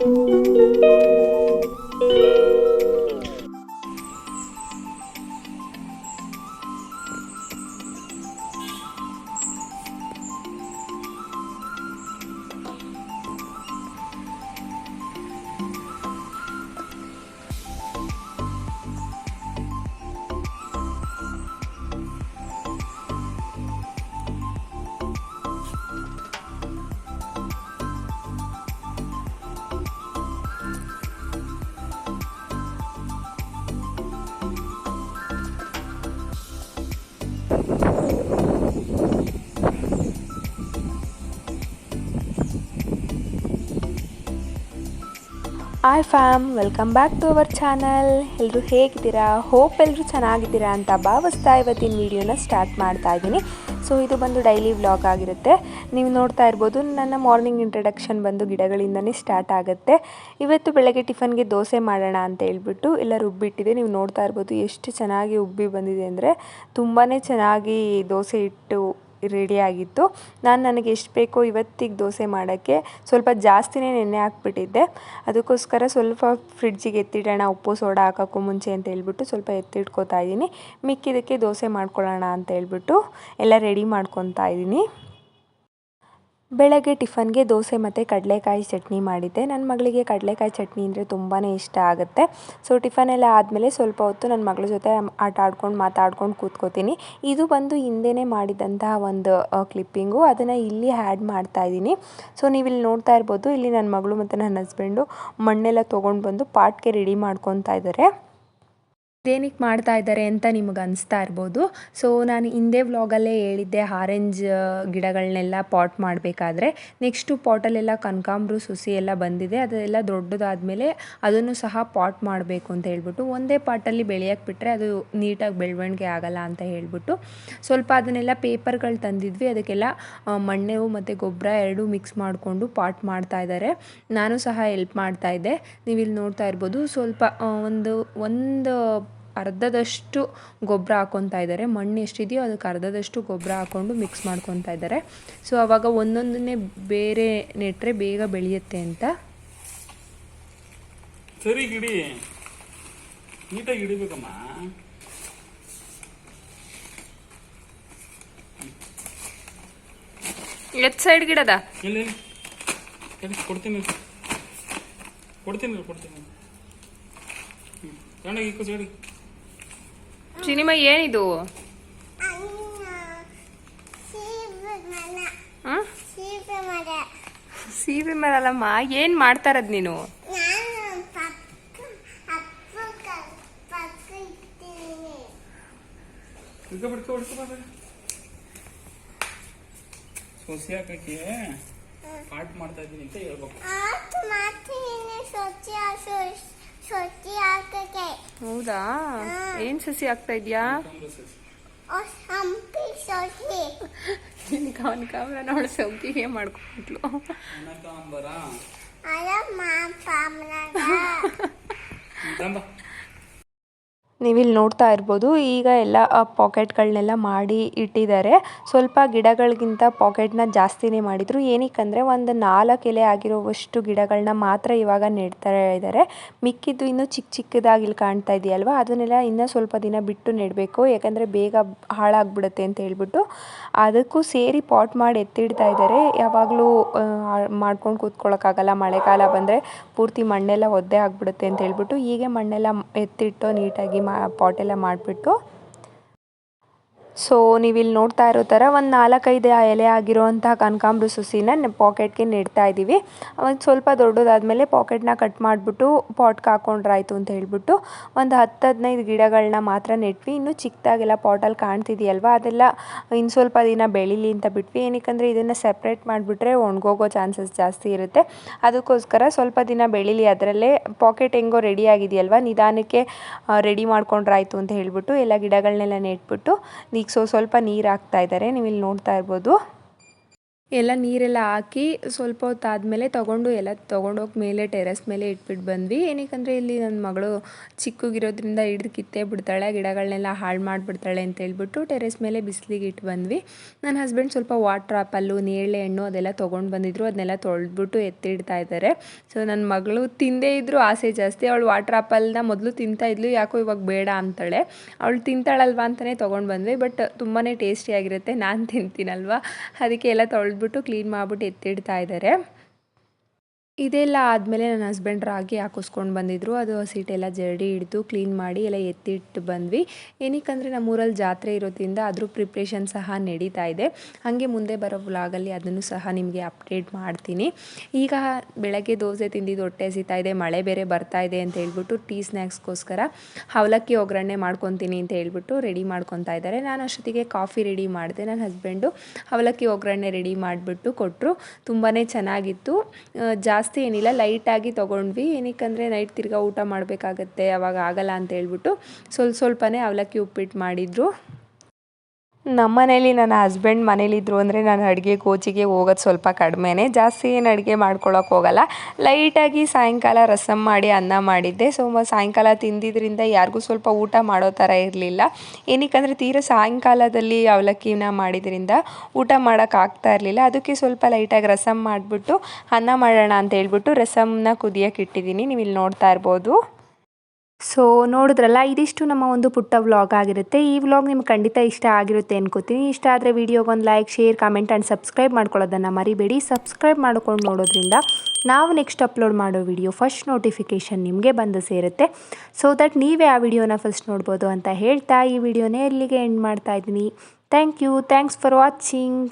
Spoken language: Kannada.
Música hi fam welcome back to our channel ಎಲ್ಲರೂ ಹೇಗಿದ್ದೀರಾ? ಹೋಪ್ ಎಲ್ಲರೂ ಚೆನ್ನಾಗಿದ್ದೀರಾ ಅಂತ ಭಾವಿಸ್ತಾ ಇವತ್ತಿನ ವಿಡಿಯೋನ ಸ್ಟಾರ್ಟ್ ಮಾಡ್ತಾ ಇದ್ದೀನಿ. ಸೊ ಇದು ಬಂದು ಡೈಲಿ ವ್ಲಾಗ್ ಆಗಿರುತ್ತೆ. ನೀವು ನೋಡ್ತಾ ಇರ್ಬೋದು, ನನ್ನ ಮಾರ್ನಿಂಗ್ ಇಂಟ್ರಡಕ್ಷನ್ ಬಂದು ಗಿಡಗಳಿಂದನೇ ಸ್ಟಾರ್ಟ್ ಆಗುತ್ತೆ. ಇವತ್ತು ಬೆಳಗ್ಗೆ ಟಿಫನ್ಗೆ ದೋಸೆ ಮಾಡೋಣ ಅಂತ ಹೇಳ್ಬಿಟ್ಟು ಎಲ್ಲ ರುಬ್ಬಿಟ್ಟಿದೆ ನೀವು ನೋಡ್ತಾ ಇರ್ಬೋದು, ಎಷ್ಟು ಚೆನ್ನಾಗಿ ಉಬ್ಬಿ ಬಂದಿದೆ ಅಂದರೆ ತುಂಬಾ ಚೆನ್ನಾಗಿ ದೋಸೆ ಇಟ್ಟು ರೆಡಿ ಆಗಿತ್ತು. ನಾನು ನನಗೆ ಎಷ್ಟು ಬೇಕೋ ಇವತ್ತಿಗೆ ದೋಸೆ ಮಾಡೋಕ್ಕೆ ಸ್ವಲ್ಪ ಜಾಸ್ತಿನೇ ನೆನೆ ಹಾಕ್ಬಿಟ್ಟಿದ್ದೆ. ಅದಕ್ಕೋಸ್ಕರ ಸ್ವಲ್ಪ ಫ್ರಿಡ್ಜಿಗೆ ಎತ್ತಿಡೋಣ, ಉಪ್ಪು ಸೋಡಾ ಹಾಕೋಕ್ಕೂ ಮುಂಚೆ ಅಂತ ಹೇಳ್ಬಿಟ್ಟು ಸ್ವಲ್ಪ ಎತ್ತಿಟ್ಕೋತಾ ಇದ್ದೀನಿ. ಮಿಕ್ಕಿದ್ದಕ್ಕೆ ದೋಸೆ ಮಾಡ್ಕೊಳ್ಳೋಣ ಅಂತ ಹೇಳ್ಬಿಟ್ಟು ಎಲ್ಲ ರೆಡಿ ಮಾಡ್ಕೊತಾ ಇದ್ದೀನಿ. ಬೆಳಗ್ಗೆ ಟಿಫನ್ಗೆ ದೋಸೆ ಮತ್ತು ಕಡಲೆಕಾಯಿ ಚಟ್ನಿ ಮಾಡಿದ್ದೆ. ನನ್ನ ಮಗಳಿಗೆ ಕಡಲೆಕಾಯಿ ಚಟ್ನಿ ಅಂದರೆ ತುಂಬಾ ಇಷ್ಟ ಆಗುತ್ತೆ. ಸೊ ಎಲ್ಲ ಆದಮೇಲೆ ಸ್ವಲ್ಪ ಹೊತ್ತು ನನ್ನ ಮಗಳ ಜೊತೆ ಆಟ ಆಡ್ಕೊಂಡು ಮಾತಾಡ್ಕೊಂಡು ಕೂತ್ಕೋತೀನಿ. ಇದು ಬಂದು ಹಿಂದೆನೇ ಮಾಡಿದಂತಹ ಒಂದು ಕ್ಲಿಪ್ಪಿಂಗು ಅದನ್ನು ಇಲ್ಲಿ ಆ್ಯಡ್ ಮಾಡ್ತಾ ಇದ್ದೀನಿ. ಸೊ ನೀವು ಇಲ್ಲಿ ನೋಡ್ತಾ ಇರ್ಬೋದು. ಇಲ್ಲಿ ನನ್ನ ಮಗಳು ಮತ್ತು ನನ್ನ ಹಸ್ಬೆಂಡು ಮಣ್ಣೆಲ್ಲ ತೊಗೊಂಡು ಬಂದು ಪಾಟ್ಗೆ ರೆಡಿ ಮಾಡ್ಕೊತಾ ಇದ್ದಾರೆ ಇದೇನಕ್ಕೆ ಮಾಡ್ತಾ ಇದ್ದಾರೆ ಅಂತ ನಿಮಗೆ ಅನಿಸ್ತಾ ಇರ್ಬೋದು. ಸೊ ನಾನು ಹಿಂದೆ ವ್ಲಾಗಲ್ಲೇ ಹೇಳಿದ್ದೆ, ಆರೆಂಜ್ ಗಿಡಗಳನ್ನೆಲ್ಲ ಪಾಟ್ ಮಾಡಬೇಕಾದ್ರೆ. ನೆಕ್ಸ್ಟು ಪಾಟಲ್ಲೆಲ್ಲ ಕನಕಾಂಬ್ರು, ಸುಸಿ ಎಲ್ಲ ಬಂದಿದೆ. ಅದೆಲ್ಲ ದೊಡ್ಡದಾದಮೇಲೆ ಅದನ್ನು ಸಹ ಪಾಟ್ ಮಾಡಬೇಕು ಅಂತ ಹೇಳ್ಬಿಟ್ಟು, ಒಂದೇ ಪಾಟಲ್ಲಿ ಬೆಳೆಯೋಕ್ಕೆ ಬಿಟ್ಟರೆ ಅದು ನೀಟಾಗಿ ಬೆಳವಣಿಗೆ ಆಗಲ್ಲ ಅಂತ ಹೇಳ್ಬಿಟ್ಟು, ಸ್ವಲ್ಪ ಅದನ್ನೆಲ್ಲ ಪೇಪರ್ಗಳು ತಂದಿದ್ವಿ. ಅದಕ್ಕೆಲ್ಲ ಮಣ್ಣೆವು ಮಣ್ಣು ಮತ್ತು ಗೊಬ್ಬರ ಎರಡೂ ಮಿಕ್ಸ್ ಮಾಡಿಕೊಂಡು ಪಾಟ್ ಮಾಡ್ತಾ ಇದ್ದಾರೆ. ನಾನು ಸಹ ಹೆಲ್ಪ್ ಮಾಡ್ತಾ ಇದ್ದೆ. ನೀವು ಇಲ್ಲಿ ನೋಡ್ತಾ ಇರ್ಬೋದು. ಸ್ವಲ್ಪ ಒಂದು ಒಂದು ಅರ್ಧದಷ್ಟು ಗೊಬ್ಬರ ಹಾಕ್ಕೊತಾ ಇದ್ದಾರೆ. ಮಣ್ಣು ಎಷ್ಟಿದೆಯೋ ಅದಕ್ಕೆ ಅರ್ಧದಷ್ಟು ಗೊಬ್ಬರ ಹಾಕ್ಕೊಂಡು ಮಿಕ್ಸ್ ಮಾಡ್ಕೊತಾ ಇದ್ದಾರೆ. ಸೊ ಆವಾಗ ಒಂದೊಂದನ್ನೇ ಬೇರೆ ನೆಟ್ಟರೆ ಬೇಗ ಬೆಳೆಯುತ್ತೆ ಅಂತ. ಸರಿ ಗಿಡಿ ನೀಟಾಗಿ ಹಿಡಿಬೇಕಮ್ಮ. ಎತ್ ಸೈಡ್ ಗಿಡದ? ಕೊಡ್ತೀನಿ ಕೊಡ್ತೀನಿ. ಕೊಡ್ತೀನಿ ಹ್ಞೂ ಕಣ್ಣಾಗಿ ಇಕ್ಕು ಸೈಡಿ ಸಿನಿಮಾ ಏನಿದು? ಹಾಂ? ಸೀಬೆ ಮರಲ್ಲಮ್ಮ ಏನು ಮಾಡ್ತಾರದ್ ನೀನು. ಸೊಸೆ ಹಾಕಕ್ಕೆ ಮಾಡ್ತಾ ಇದ್ದೀನಿ ಅಂತ ಹೇಳ್ಬೇಕು. ಹೌದಾ? ಏನ್ ಸಸಿ ಆಗ್ತಾ ಇದೆಯಾ? ಕನಕಾಂಬ್ರ ಸಸಿ. ಕವನ ನೋಡ ಸಂಪಿಗೆ ಮಾಡ್ಕೊಂಡ್ಲು ಕನಕಾಂಬರ ತಂಬ ನೀವಿಲ್ಲಿ ನೋಡ್ತಾ ಇರ್ಬೋದು, ಈಗ ಎಲ್ಲ ಪಾಕೆಟ್ಗಳನ್ನೆಲ್ಲ ಮಾಡಿ ಇಟ್ಟಿದ್ದಾರೆ. ಸ್ವಲ್ಪ ಗಿಡಗಳಿಗಿಂತ ಪಾಕೆಟ್ನ ಜಾಸ್ತಿನೇ ಮಾಡಿದರು. ಏನಕ್ಕಂದರೆ, ಒಂದು ನಾಲ್ಕು ಎಲೆ ಆಗಿರುವಷ್ಟು ಗಿಡಗಳನ್ನ ಮಾತ್ರ ಇವಾಗ ನೆಡ್ತಾ ಇದ್ದಾರೆ. ಮಿಕ್ಕಿದ್ದು ಇನ್ನೂ ಚಿಕ್ಕ ಚಿಕ್ಕದಾಗಿ ಇಲ್ಲಿ ಕಾಣ್ತಾ ಇದೆಯಲ್ವಾ? ಅದನ್ನೆಲ್ಲ ಇನ್ನೂ ಸ್ವಲ್ಪ ದಿನ ಬಿಟ್ಟು ನೆಡಬೇಕು. ಯಾಕಂದರೆ ಬೇಗ ಹಾಳಾಗ್ಬಿಡುತ್ತೆ ಅಂತ ಹೇಳ್ಬಿಟ್ಟು. ಅದಕ್ಕೂ ಸೇರಿ ಪಾಟ್ ಮಾಡಿ ಎತ್ತಿಡ್ತಾ ಇದ್ದಾರೆ. ಯಾವಾಗಲೂ ಮಾಡ್ಕೊಂಡು ಕೂತ್ಕೊಳ್ಳೋಕ್ಕಾಗಲ್ಲ ಮಳೆಗಾಲ ಬಂದರೆ ಪೂರ್ತಿ ಮಣ್ಣೆಲ್ಲ ಒದ್ದೆ ಆಗಿಬಿಡುತ್ತೆ ಅಂತ ಹೇಳ್ಬಿಟ್ಟು, ಹೀಗೆ ಮಣ್ಣೆಲ್ಲ ಎತ್ತಿಟ್ಟು ನೀಟಾಗಿ ಮಾ ಪಾಟೆಲ್ಲ ಮಾಡಿಬಿಟ್ಟು ಸೊ ನೀವಿಲ್ಲಿ ನೋಡ್ತಾ ಇರೋ ಥರ ಒಂದು ನಾಲ್ಕೈದು ಎಲೆ ಆಗಿರುವಂತಹ ಕನಕಾಂಬ್ರ ಸುಸಿನ ಪಾಕೆಟ್ಗೆ ನೆಡ್ತಾ ಇದ್ದೀವಿ ಒಂದು ಸ್ವಲ್ಪ ದೊಡ್ಡದಾದಮೇಲೆ ಪಾಕೆಟ್ನ ಕಟ್ ಮಾಡಿಬಿಟ್ಟು ಪಾಟ್ಗೆ ಹಾಕೊಂಡ್ರಾಯ್ತು ಅಂತ ಹೇಳ್ಬಿಟ್ಟು ಒಂದು ಹತ್ತು ಹದಿನೈದು ಗಿಡಗಳನ್ನ ಮಾತ್ರ ನೆಟ್ವಿ. ಇನ್ನು ಚಿಕ್ಕದಾಗೆಲ್ಲ ಪಾಟಲ್ಲಿ ಕಾಣ್ತಿದೆಯಲ್ವಾ? ಅದೆಲ್ಲ ಇನ್ನು ಸ್ವಲ್ಪ ದಿನ ಬೆಳೀಲಿ ಅಂತ ಬಿಟ್ವಿ. ಏನಕ್ಕಂದರೆ ಇದನ್ನು ಸೆಪ್ರೇಟ್ ಮಾಡಿಬಿಟ್ರೆ ಒಣಗೋಗೋ ಚಾನ್ಸಸ್ ಜಾಸ್ತಿ ಇರುತ್ತೆ. ಅದಕ್ಕೋಸ್ಕರ ಸ್ವಲ್ಪ ದಿನ ಬೆಳೀಲಿ, ಅದರಲ್ಲೇ ಪಾಕೆಟ್ ಹೆಂಗೋ ರೆಡಿ ಆಗಿದೆಯಲ್ವಾ? ನಿಧಾನಕ್ಕೆ ರೆಡಿ ಮಾಡ್ಕೊಂಡ್ರಾಯ್ತು ಅಂತ ಹೇಳ್ಬಿಟ್ಟು ಎಲ್ಲ ಗಿಡಗಳನ್ನೆಲ್ಲ ನೆಟ್ಬಿಟ್ಟು ಈಗ ಸೊ ಸ್ವಲ್ಪ ನೀರು ಹಾಕ್ತಾ ಇದ್ದಾರೆ ನೀವು ಇಲ್ಲಿ ನೋಡ್ತಾ ಇರ್ಬೋದು. ಎಲ್ಲ ನೀರೆಲ್ಲ ಹಾಕಿ ಸ್ವಲ್ಪ ಹೊತ್ತು ಆದಮೇಲೆ ತೊಗೊಂಡು ಎಲ್ಲ ತೊಗೊಂಡೋಗಿ ಮೇಲೆ ಟೆರೆಸ್ ಮೇಲೆ ಇಟ್ಬಿಟ್ಟು ಬಂದ್ವಿ. ಏನಕ್ಕಂದರೆ ಇಲ್ಲಿ ನನ್ನ ಮಗಳು ಚಿಕ್ಕಗಿರೋದ್ರಿಂದ ಹಿಡ್ದು ಕಿತ್ತೇ ಬಿಡ್ತಾಳೆ ಗಿಡಗಳನ್ನೆಲ್ಲ ಹಾಳು ಮಾಡಿಬಿಡ್ತಾಳೆ ಅಂತ ಹೇಳ್ಬಿಟ್ಟು ಟೆರೆಸ್ ಮೇಲೆ ಬಿಸಿಲಿಗೆ ಇಟ್ಟು ಬಂದ್ವಿ. ನನ್ನ ಹಸ್ಬೆಂಡ್ ಸ್ವಲ್ಪ ವಾಟ್ರ್ ಆಪಲ್ಲು, ನೇರಳೆ ಹಣ್ಣು ಅದೆಲ್ಲ ತೊಗೊಂಡು ಬಂದಿದ್ರು, ಅದನ್ನೆಲ್ಲ ತೊಳೆದ್ಬಿಟ್ಟು ಎತ್ತಿಡ್ತಾ ಇದ್ದಾರೆ. ಸೊ ನನ್ನ ಮಗಳು ತಿಂದೇ ಇದ್ದರೂ ಆಸೆ ಜಾಸ್ತಿ. ಅವಳು ವಾಟ್ರ್ ಆಪಲ್ನ ಮೊದಲು ತಿಂತಾ ಇದ್ಲು, ಯಾಕೋ ಇವಾಗ ಬೇಡ ಅಂತಾಳೆ. ಅವಳು ತಿಂತಾಳಲ್ವಾ ಅಂತಲೇ ತೊಗೊಂಡು ಬಂದ್ವಿ, ಬಟ್ ತುಂಬಾ ಟೇಸ್ಟಿಯಾಗಿರುತ್ತೆ ನಾನು ತಿಂತೀನಲ್ವ? ಅದಕ್ಕೆ ಎಲ್ಲ ತೊಳೆದ್ಬಿಟ್ಟು ಕ್ಲೀನ್ ಮಾಡಿಬಿಟ್ಟು ಎತ್ತಿಡ್ತಾ ಇದ್ದಾರೆ ಇದೆಲ್ಲ ಆದಮೇಲೆ ನನ್ನ ಹಸ್ಬೆಂಡ್ ರಾಗಿ ಹಾಕಿಸ್ಕೊಂಡು ಬಂದಿದ್ರು. ಅದು ಹಸಿಟ್ಟೆಲ್ಲ ಜರಡಿ ಹಿಡಿದು ಕ್ಲೀನ್ ಮಾಡಿ ಎಲ್ಲ ಎತ್ತಿಟ್ಟು ಬಂದ್ವಿ. ಏನಕ್ಕಂದರೆ ನಮ್ಮೂರಲ್ಲಿ ಜಾತ್ರೆ ಇರೋದ್ರಿಂದ ಅದ್ರ ಪ್ರಿಪ್ರೇಷನ್ ಸಹ ನಡೀತಾ ಇದೆ. ಹಾಗೆ ಮುಂದೆ ಬರೋ ವ್ಲಾಗಲ್ಲಿ ಅದನ್ನು ಸಹ ನಿಮಗೆ ಅಪ್ಡೇಟ್ ಮಾಡ್ತೀನಿ. ಈಗ ಬೆಳಗ್ಗೆ ದೋಸೆ ತಿಂದಿದ್ದು ಹೊಟ್ಟೆ ಹಸಿತಾ ಇದೆ ಮಳೆ ಬೇರೆ ಬರ್ತಾ ಇದೆ ಅಂತ ಹೇಳ್ಬಿಟ್ಟು ಟೀ ಸ್ನ್ಯಾಕ್ಸ್ಗೋಸ್ಕರ ಅವಲಕ್ಕಿ ಒಗ್ಗರಣೆ ಮಾಡ್ಕೊತೀನಿ ಅಂತ ಹೇಳ್ಬಿಟ್ಟು ರೆಡಿ ಮಾಡ್ಕೊತಾ ಇದ್ದಾರೆ. ನಾನು ಅಷ್ಟೊತ್ತಿಗೆ ಕಾಫಿ ರೆಡಿ ಮಾಡಿದೆ. ನನ್ನ ಹಸ್ಬೆಂಡು ಅವಲಕ್ಕಿ ಒಗ್ಗರಣೆ ರೆಡಿ ಮಾಡಿಬಿಟ್ಟು ಕೊಟ್ಟರು ತುಂಬಾ ಚೆನ್ನಾಗಿತ್ತು. ಆ, ಜಾಸ್ತಿ ಏನಿಲ್ಲ, ಲೈಟಾಗಿ ತೊಗೊಂಡ್ವಿ. ಏನಕ್ಕಂದರೆ ನೈಟ್ ತಿರ್ಗಾ ಊಟ ಮಾಡಬೇಕಾಗತ್ತೆ, ಅವಾಗ ಆಗಲ್ಲ ಅಂತ ಹೇಳ್ಬಿಟ್ಟು ಸ್ವಲ್ಪ ಸ್ವಲ್ಪನೇ ಅವಲಕ್ಕಿ ಉಪ್ಪಿಟ್ಟು ಮಾಡಿದರು. ನಮ್ಮ ಮನೇಲಿ ನನ್ನ ಹಸ್ಬೆಂಡ್ ಮನೇಲಿದ್ರು ಅಂದರೆ ನಾನು ಅಡುಗೆ ಕೋಚಿಗೆ ಹೋಗೋದು ಸ್ವಲ್ಪ ಕಡಿಮೆನೇ. ಜಾಸ್ತಿ ಏನು ಅಡುಗೆ ಮಾಡ್ಕೊಳ್ಳೋಕೆ ಹೋಗಲ್ಲ. ಲೈಟಾಗಿ ಸಾಯಂಕಾಲ ರಸಮ್ ಮಾಡಿ, ಅನ್ನ ಮಾಡಿದ್ದೆ. ಸೊ ಸಾಯಂಕಾಲ ತಿಂದಿದ್ದರಿಂದ ಯಾರಿಗೂ ಸ್ವಲ್ಪ ಊಟ ಮಾಡೋ ಥರ ಇರಲಿಲ್ಲ. ಏನಕ್ಕಂದರೆ ತೀರಾ ಸಾಯಂಕಾಲದಲ್ಲಿ ಅವಲಕ್ಕಿನ ಮಾಡಿದ್ರಿಂದ ಊಟ ಮಾಡೋಕ್ಕಾಗ್ತಾ ಇರಲಿಲ್ಲ. ಅದಕ್ಕೆ ಸ್ವಲ್ಪ ಲೈಟಾಗಿ ರಸಮ್ ಮಾಡಿಬಿಟ್ಟು, ಅನ್ನ ಮಾಡೋಣ ಅಂತ ಹೇಳ್ಬಿಟ್ಟು ರಸಮ್ನ ಕುದಿಯೋಕೆ ಇಟ್ಟಿದ್ದೀನಿ. ನೀವು ಇಲ್ಲಿ ನೋಡ್ತಾ ಇರ್ಬೋದು. ಸೊ ನೋಡಿದ್ರಲ್ಲ, ಇದಿಷ್ಟು ನಮ್ಮ ಒಂದು ಪುಟ್ಟ ವ್ಲಾಗ್ ಆಗಿರುತ್ತೆ. ಈ ವ್ಲಾಗ್ ನಿಮ್ಗೆ ಖಂಡಿತ ಇಷ್ಟ ಆಗಿರುತ್ತೆ ಅನ್ಕೋತೀನಿ. ಇಷ್ಟ ಆದರೆ ವಿಡಿಯೋಗೊಂದು like, share, comment and subscribe ಮಾಡ್ಕೊಳ್ಳೋದನ್ನು ಮರಿಬೇಡಿ. ಸಬ್ಸ್ಕ್ರೈಬ್ ಮಾಡ್ಕೊಂಡು ನೋಡೋದ್ರಿಂದ ನಾವು ನೆಕ್ಸ್ಟ್ ಅಪ್ಲೋಡ್ ಮಾಡೋ ವಿಡಿಯೋ ಫಸ್ಟ್ ನೋಟಿಫಿಕೇಷನ್ ನಿಮಗೆ ಬಂದು ಸೇರುತ್ತೆ. ಸೊ ದಟ್ ನೀವೇ ಆ ವಿಡಿಯೋನ ಫಸ್ಟ್ ನೋಡ್ಬೋದು ಅಂತ ಹೇಳ್ತಾ ಈ ವಿಡಿಯೋನೇ ಇಲ್ಲಿಗೆ ಎಂಡ್ ಮಾಡ್ತಾ ಇದ್ದೀನಿ. Thank you thanks for watching